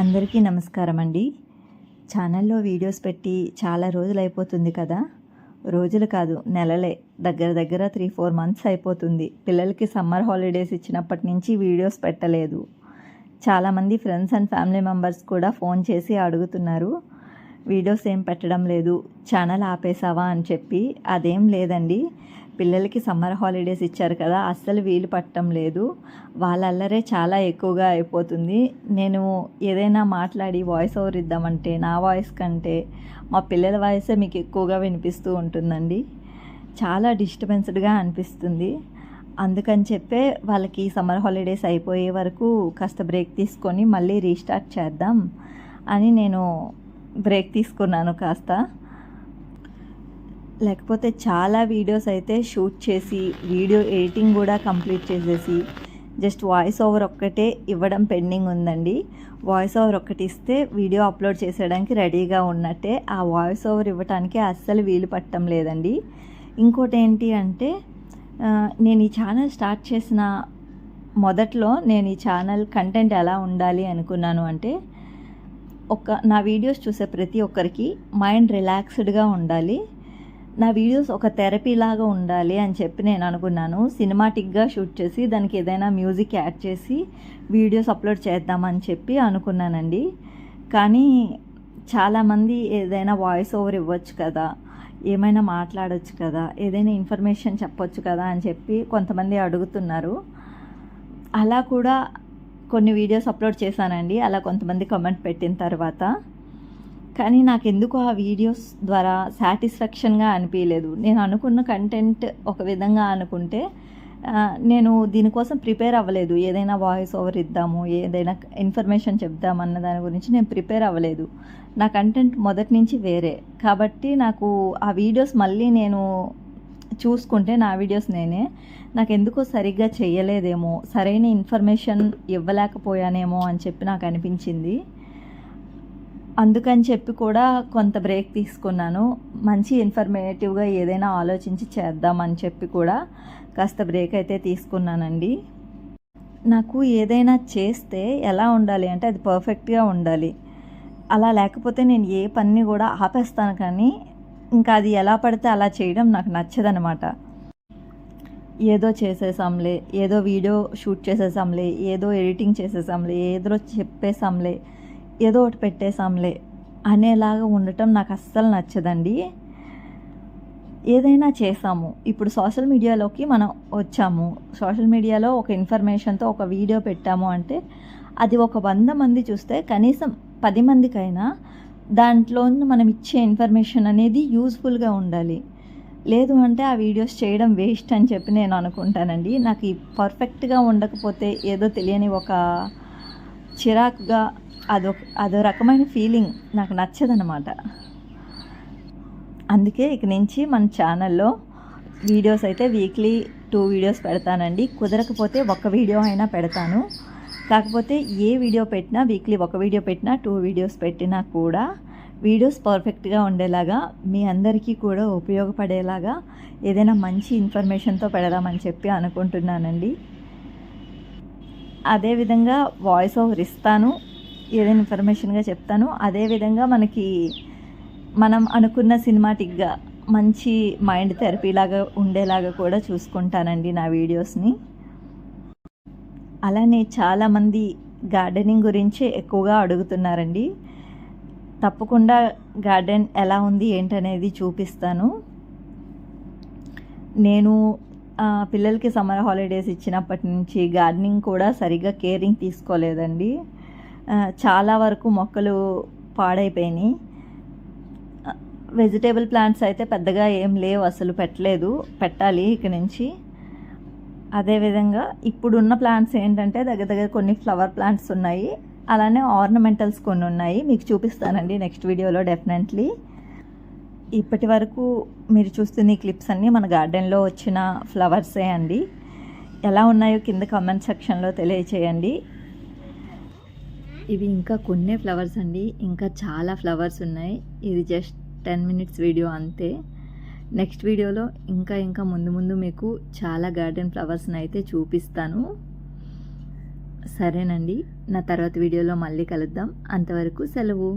అందరికీ నమస్కారం అండి ఛానల్లో వీడియోస్ పెట్టి చాలా రోజులు అయిపోతుంది కదా. రోజులు కాదు నెలలే. దగ్గర దగ్గర త్రీ ఫోర్ మంత్స్ అయిపోతుంది. పిల్లలకి సమ్మర్ హాలిడేస్ ఇచ్చినప్పటి నుంచి వీడియోస్ పెట్టలేదు. చాలామంది ఫ్రెండ్స్ అండ్ ఫ్యామిలీ మెంబర్స్ కూడా ఫోన్ చేసి అడుగుతున్నారు. వీడియోస్ ఏం పెట్టడం లేదు ఛానల్ ఆపేసావా అని చెప్పి. అదేం లేదండి. పిల్లలకి సమ్మర్ హాలిడేస్ ఇచ్చారు కదా అస్సలు వీలు పట్టడం లేదు. వాళ్ళ అల్లరే చాలా ఎక్కువగా అయిపోతుంది. నేను ఏదైనా మాట్లాడి వాయిస్ ఓవర్ ఇద్దామంటే నా వాయిస్ కంటే మా పిల్లల వాయిసే మీకు ఎక్కువగా వినిపిస్తూ ఉంటుందండి. చాలా డిస్టర్బెన్స్డ్గా అనిపిస్తుంది. అందుకని చెప్పే వాళ్ళకి సమ్మర్ హాలిడేస్ అయిపోయే వరకు కాస్త బ్రేక్ తీసుకొని మళ్ళీ రీస్టార్ట్ చేద్దాం అని నేను బ్రేక్ తీసుకున్నాను కాస్త. లేకపోతే చాలా వీడియోస్ అయితే షూట్ చేసి వీడియో ఎడిటింగ్ కూడా కంప్లీట్ చేసేసి జస్ట్ వాయిస్ ఓవర్ ఒక్కటే ఇవ్వడం పెండింగ్ ఉందండి. వాయిస్ ఓవర్ ఒక్కటి ఇస్తే వీడియో అప్లోడ్ చేసేయడానికి రెడీగా ఉన్నట్టే ఆ వాయిస్ ఓవర్ ఇవ్వడానికి అస్సలు వీలు పట్టడం లేదండి. ఇంకోటి ఏంటి అంటే నేను ఈ ఛానల్ స్టార్ట్ చేసిన మొదట్లో నేను ఈ ఛానల్ కంటెంట్ ఎలా ఉండాలి అనుకున్నాను అంటే ఒక నా వీడియోస్ చూసే ప్రతి ఒక్కరికి మైండ్ రిలాక్స్డ్గా ఉండాలి. నా వీడియోస్ ఒక థెరపీ లాగా ఉండాలి అని చెప్పి నేను అనుకున్నాను. సినిమాటిక్గా షూట్ చేసి దానికి ఏదైనా మ్యూజిక్ యాడ్ చేసి వీడియోస్ అప్లోడ్ చేద్దామని చెప్పి అనుకున్నానండి. కానీ చాలామంది ఏదైనా వాయిస్ ఓవర్ ఇవ్వచ్చు కదా ఏమైనా మాట్లాడచ్చు కదా ఏదైనా ఇన్ఫర్మేషన్ చెప్పొచ్చు కదా అని చెప్పి కొంతమంది అడుగుతున్నారు. అలా కూడా కొన్ని వీడియోస్ అప్లోడ్ చేశానండి. అలా కొంతమంది కామెంట్ పెట్టిన తర్వాత కానీ నాకు ఎందుకు ఆ వీడియోస్ ద్వారా సాటిస్ఫాక్షన్గా అనిపించలేదు నేను అనుకున్న కంటెంట్ ఒక విధంగా అనుకుంటే నేను దీనికోసం ప్రిపేర్ అవ్వలేదు. ఏదైనా వాయిస్ ఓవర్ ఇద్దాము ఏదైనా ఇన్ఫర్మేషన్ చెప్దామన్న దాని గురించి నేను ప్రిపేర్ అవ్వలేదు. నా కంటెంట్ మొదటి నుంచి వేరే. కాబట్టి నాకు ఆ వీడియోస్ మళ్ళీ నేను చూసుకుంటే నా వీడియోస్ నేనే. నాకు ఎందుకో సరిగ్గా చేయలేదేమో సరైన ఇన్ఫర్మేషన్ ఇవ్వలేకపోయానేమో అని చెప్పి నాకు అనిపించింది. అందుకని చెప్పి కూడా కొంత బ్రేక్ తీసుకున్నాను. మంచి ఇన్ఫర్మేటివ్గా ఏదైనా ఆలోచించి చేద్దామని చెప్పి కూడా కాస్త బ్రేక్ అయితే తీసుకున్నానండి. నాకు ఏదైనా చేస్తే ఎలా ఉండాలి అంటే అది పర్ఫెక్ట్గా ఉండాలి. అలా లేకపోతే నేను ఏ పని కూడా ఆపేస్తాను కానీ ఇంకా అది ఎలా పడితే అలా చేయడం నాకు నచ్చదనమాట. ఏదో చేసేసాంలే ఏదో వీడియో షూట్ చేసేసాంలే ఏదో ఎడిటింగ్ చేసేసాంలే ఏదో చెప్పేసాంలే ఏదో ఒకటి పెట్టేశాంలే అనేలాగా ఉండటం నాకు అస్సలు నచ్చదండి. ఏదైనా చేసాము ఇప్పుడు సోషల్ మీడియాలోకి మనం వచ్చాము. సోషల్ మీడియాలో ఒక ఇన్ఫర్మేషన్తో ఒక వీడియో పెట్టాము అంటే అది ఒక వంద మంది చూస్తే కనీసం పది మందికైనా దాంట్లో మనం ఇచ్చే ఇన్ఫర్మేషన్ అనేది యూస్ఫుల్గా ఉండాలి. లేదు అంటే ఆ వీడియోస్ చేయడం వేస్ట్ అని చెప్పి నేను అనుకుంటానండి. నాకు ఈ పర్ఫెక్ట్గా ఉండకపోతే ఏదో తెలియని ఒక చిరాకుగా అదొక అదో రకమైన ఫీలింగ్ నాకు నచ్చదనమాట అందుకే ఇక నుంచి మన ఛానల్లో వీడియోస్ అయితే వీక్లీ టూ వీడియోస్ పెడతానండి. కుదరకపోతే ఒక వీడియో అయినా పెడతాను. కాకపోతే ఏ వీడియో పెట్టినా వీక్లీ ఒక వీడియో పెట్టినా టూ వీడియోస్ పెట్టినా కూడా వీడియోస్ పర్ఫెక్ట్గా ఉండేలాగా మీ అందరికీ కూడా ఉపయోగపడేలాగా ఏదైనా మంచి ఇన్ఫర్మేషన్తో పెడదామని చెప్పి అనుకుంటున్నానండి. అదేవిధంగా వాయిస్ ఓవర్ ఇస్తాను. ఏదైనా ఇన్ఫర్మేషన్గా చెప్తాను. అదేవిధంగా మనకి మనం అనుకున్న సినిమాటిక్గా మంచి మైండ్ థెరపీ లాగా ఉండేలాగా కూడా చూసుకుంటానండి నా వీడియోస్ని అలానే చాలామంది గార్డెనింగ్ గురించి ఎక్కువగా అడుగుతున్నారండి. తప్పకుండా గార్డెన్ ఎలా ఉంది ఏంటనేది చూపిస్తాను. నేను పిల్లలకి సమ్మర్ హాలిడేస్ ఇచ్చినప్పటి నుంచి గార్డెనింగ్ కూడా సరిగ్గా కేరింగ్ తీసుకోలేదండి. చాలా వరకు మొక్కలు పాడైపోయినాయి. వెజిటేబుల్ ప్లాంట్స్ అయితే పెద్దగా ఏం లేవు అసలు పెట్టలేదు. పెట్టాలి ఇక నుంచి. అదేవిధంగా ఇప్పుడున్న ప్లాంట్స్ ఏంటంటే దగ్గర దగ్గర కొన్ని ఫ్లవర్ ప్లాంట్స్ ఉన్నాయి. అలానే ఆర్నమెంటల్స్ కొన్ని ఉన్నాయి. మీకు చూపిస్తానండి నెక్స్ట్ వీడియోలో డెఫినెట్లీ. ఇప్పటి వరకు మీరు చూస్తున్న ఈ క్లిప్స్ అన్నీ మన గార్డెన్లో వచ్చిన ఫ్లవర్సే అండి. ఎలా ఉన్నాయో కింద కామెంట్ సెక్షన్లో తెలియచేయండి. ఇవి ఇంకా కొన్నే ఫ్లవర్స్ అండి. ఇంకా చాలా ఫ్లవర్స్ ఉన్నాయి. ఇది జస్ట్ టెన్ మినిట్స్ వీడియో అంతే. నెక్స్ట్ వీడియోలో ఇంకా ఇంకా ముందు ముందు మీకు చాలా గార్డెన్ ఫ్లవర్స్ని అయితే చూపిస్తాను. సరేనండి. నా తర్వాత వీడియోలో మళ్ళీ కలుద్దాం. అంతవరకు సెలవు.